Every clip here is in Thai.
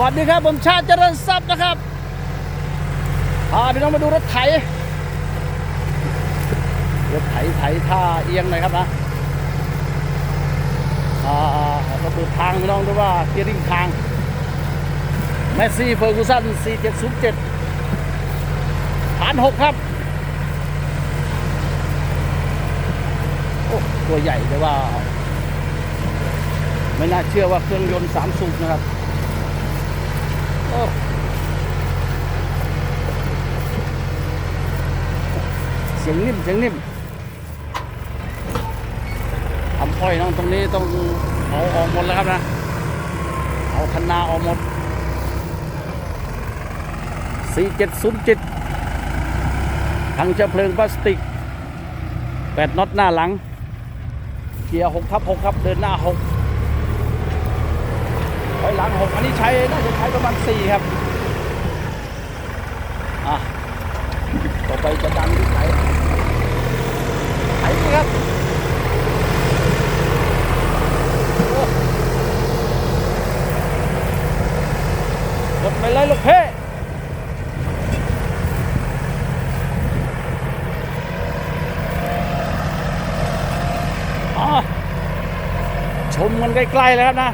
วัสดีครับ ผมชาติเจริญทรัพย์นะครับพาพี่น้องมาดูรถไถ รถไถไถท่าเอียงหน่อยครับนะอ่าเราดูทางพี่น้องดูว่าเทียริงทาง แมสซี่เฟอร์กูสัน 4707ผ่านหกครับ โอ้ ตัวใหญ่แต่ว่า ไม่น่าเชื่อว่าเครื่องยนต์สามสูบนะครับ เสียงนิ่มเสียงนิ่มทำอ้อยน้องตรงนี้ต้องเอาออกหมดแล้วครับนะ เอาคันนาออกหมด 4707ถังเชื้อเพลิงพลาสติก 8น็อตหน้าหลัง เกียร์6ทับ6ครับ เดินหน้า 6 อยหลัง6อันนี้ใช้น่าจะใช้ประมาณ4ครับอะต่อไปจะดันที่ไหนไหนนี่ครับโอ้กดไปเลยลูกเพ่อะชมกันใกล้ๆเลยครับนะ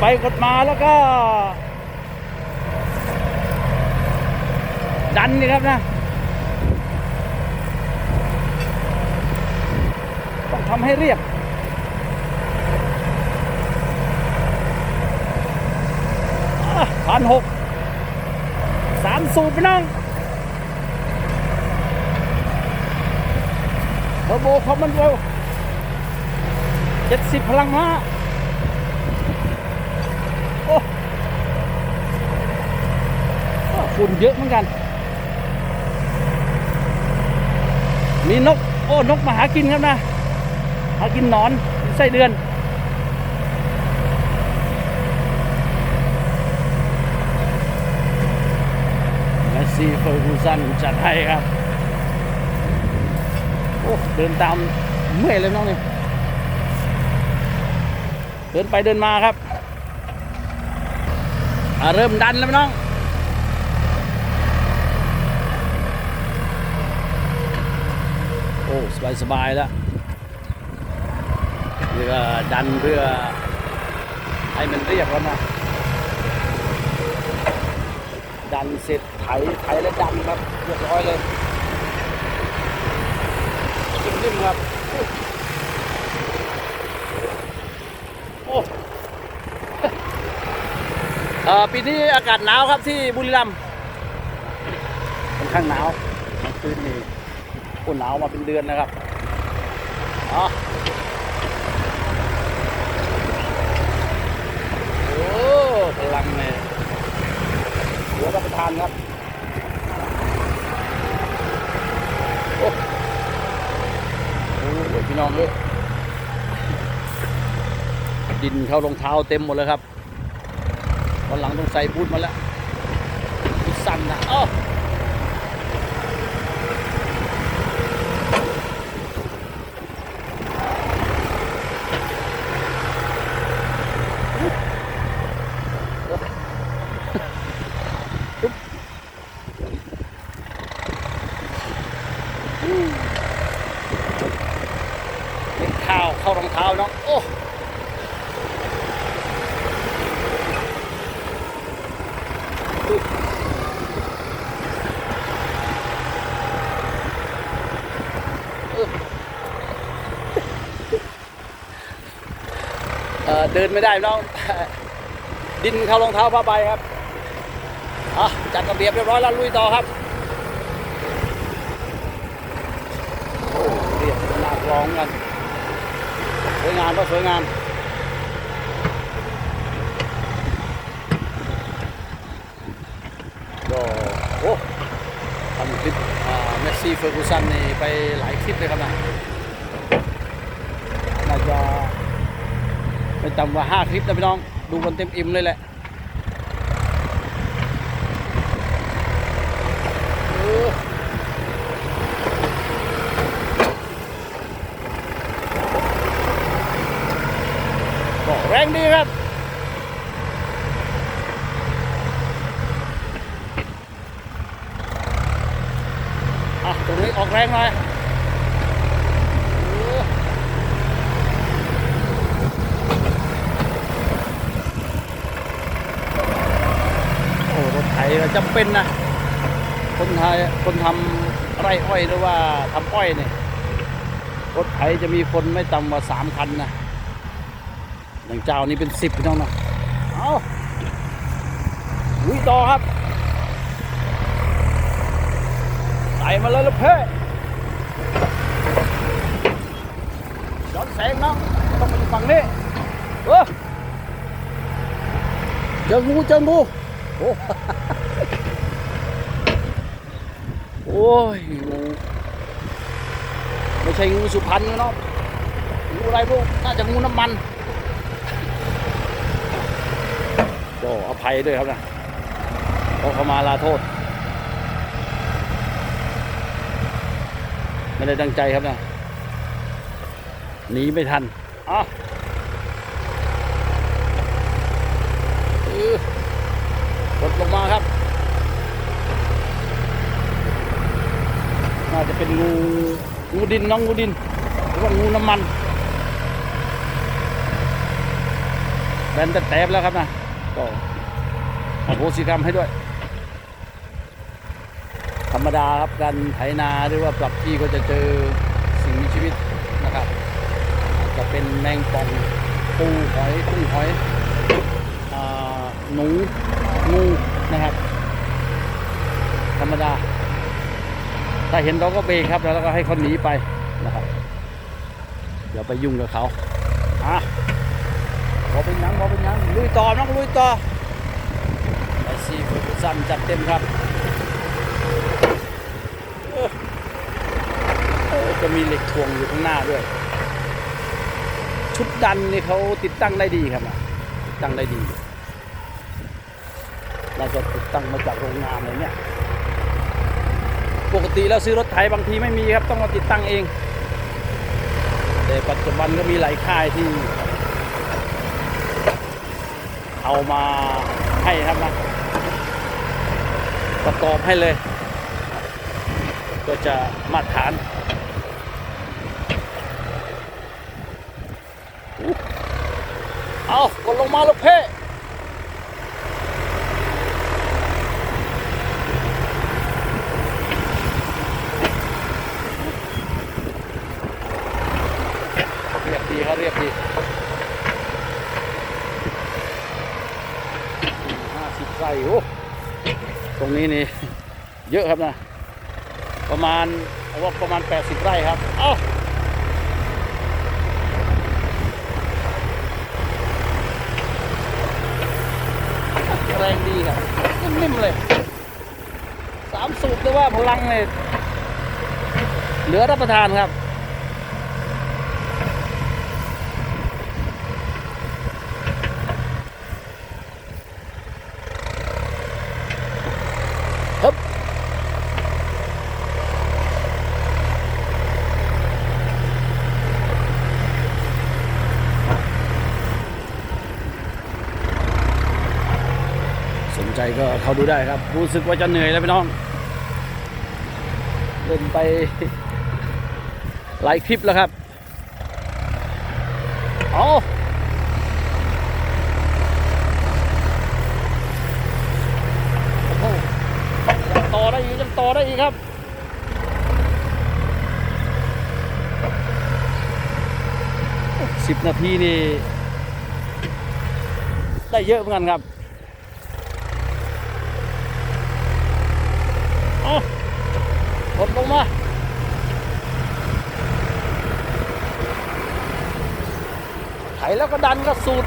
ไปกดมาแล้วก็ ดันนี่ครับนะ ต้องทำให้เรียบพันหกสามสูบไปน้องเทอร์โบคอมมันเวลเจ็ดสิบพลังม้า ฝุ่นเยอะเหมือนกัน มีนก โอ้ นกมาหากินครับนะ หากินนอนกินไส้เดือน แมสซี่เฟอร์กูสันจัดให้ครับ โอ้ เดินตามเมื่อยเลยน้องนี่ เดินไปเดินมาครับ อะเริ่มดันแล้วน้องโอ้สบายสบายแล้วนี่ก็ดันเพื่อให้มันเรียบแล้วนะดันเสร็จไถไถแล้วดันครับเรียบร้อยเลยนิ่มๆครับ โอ้ เอ่อปีนี้อากาศหนาวครับที่บุรีรัมย์ค่อนข้างหนาวกลางคืนนี่โอ้หนาวมาเป็นเดือนนะครับอ๋อโอ้พลังเนี่ยหัวรับประทานครับโอ้โอ้โหพี่น้องเลยดินเข้ารองเท้าเต็มหมดเลยครับ ตอนหลังต้องใส่บูทมาแล้วบูทสั้นนะอ้อเล็กข้าวเข้ารองเท้าเนาะโอ้ เดินไม่ได้น้องดินเข้ารองเท้าผ้าใบครับอะจัดระเบียบเรียบร้อยแล้วลุยต่อครับโอ้เรียบหน้ากลองกันสวยงามก็สวยงาม็โอ้ทำคลิปเมสซี่เฟอร์กูสันนี่ไปหลายคลิปเลยครับนะน่าจะไม่ต่ำกว่าห้าคลิปนะพี่น้องดูกันเต็มอิ่มเลยแหละบอแรงดีครับ งหน่อยโอ้รถไถจำเป็นนะ คนไทยคนทำไร่อ้อยหรือว่าทำอ้อยเนี่ยรถไถจะมีคนไม่ต่ำกว่าสามคันนะอย่างเจ้านี้เป็นสิบพี่น้องนะเอาลุยต่อครับใส่มาเลยลูกเพ่ย้อน แสงน้องต้องไปอยู่ฝั่งนี้เออเจองูเจองูโอ้โอ้ยงูไม่ใช่งูสุพรรณนะเนาะงูอะไรพวกน่าจะงูน้ำมันก็อภัยด้วยครับนะขอเขามาลาโทษ ไม่ได้ตั้งใจครับนะ หนีไม่ทันอะเออกดลงมาครับ น่าจะเป็นงูงูดินน้องงูดิน หรือว่างูน้ำมันแบนแต่แตบแล้วครับนะก็อโหสิกรรมให้ด้วย ธรรมดาครับการไถนาหรือว่าปรับที่ก็จะเจอสิ่งมีชีวิตนะครับอาจจะ เป็นแมงป่องปูหอยกุ้งหอยอหนูงูนะครับ ธรรมดาถ้าเห็นเราก็เบรกครับ แล้วเราก็ให้เขาหนีไปนะครับ เดี๋ยวไปยุ่งกับเขาอะบอเป็นยังบอเป็นยังลุยต่อน้องลุยต่อไอซีฟุตซันจัดเต็มครับจะมีเหล็กถ่วงอยู่ข้างหน้าด้วย ชุดดันนี่เขาติดตั้งได้ดีครับนะติดตั้งได้ดีน่าจะติดตั้งมาจากโรงงานเลยเนี่ย ปกติแล้วซื้อรถไถบางทีไม่มีครับต้องมาติดตั้งเอง แต่ปัจจุบันก็มีหลายค่ายที่ เอามาให้ครับนะประกอบให้เลย ก็จะมาตรฐานอุ๊ย เอากดลงมาลูกเพ่เรียบดีครับเรียบดีห้าสิบไร่โอ้ตรงนี้นี่ เยอะครับนะ ประมาณเอาว่าประมาณ 80 ไร่ครับ เอ้า แรงดีครับนิ่มๆเลยสามสูบเลยว่าพลังเลยเหลือรับประทานครับ ใจก็เขาดูได้ครับ รู้สึกว่าจะเหนื่อยแล้วพี่น้องเล่นไปหลายคลิปแล้วครับเอาโอ้โหยังต่อได้อีกยังต่อได้อีกครับสิบนาทีนี่ ได้เยอะเหมือนกันครับ เอา กดลงมาไถแล้วก็ดันก็สูด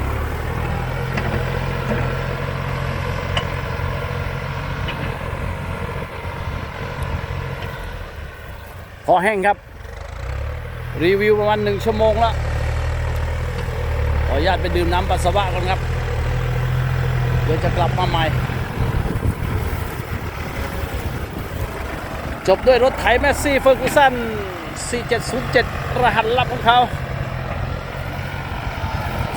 พอแห้งครับ รีวิวประมาณหนึ่งชั่วโมงแล้วขออนุญาตไปดื่มน้ำปัสสาวะก่อนครับ เดี๋ยวจะกลับมาใหม่ จบด้วยรถไถแมสซี่เฟอร์กูสัน 4707 รหัสลับของเขา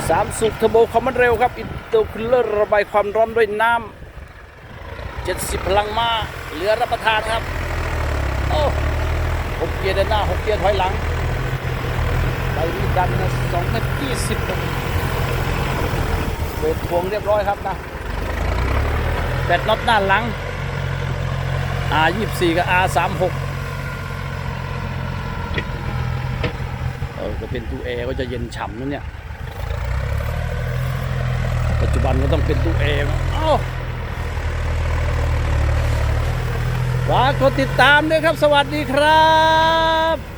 สามสูบเทอร์โบความมันเร็วครับ อินเตอร์คูลเลอร์ระบายความร้อนด้วยน้ำ70 พลังมาเหลือรับประทานครับ โอ้หกเกียร์เดินหน้าหกเกียร์ถอยหลังใบนี้ดันนะสองเมตรยี่สิบเปิดพวงเรียบร้อยครับนะแบตน็อตด้านหลัง R 24 กับ R 36 เออก็เป็นตู้แอร์ก็จะเย็นฉ่ำนะเนี่ย ปัจจุบันก็ต้องเป็นตู้แอร์เอ้าฝากกดติดตามด้วยครับ สวัสดีครับ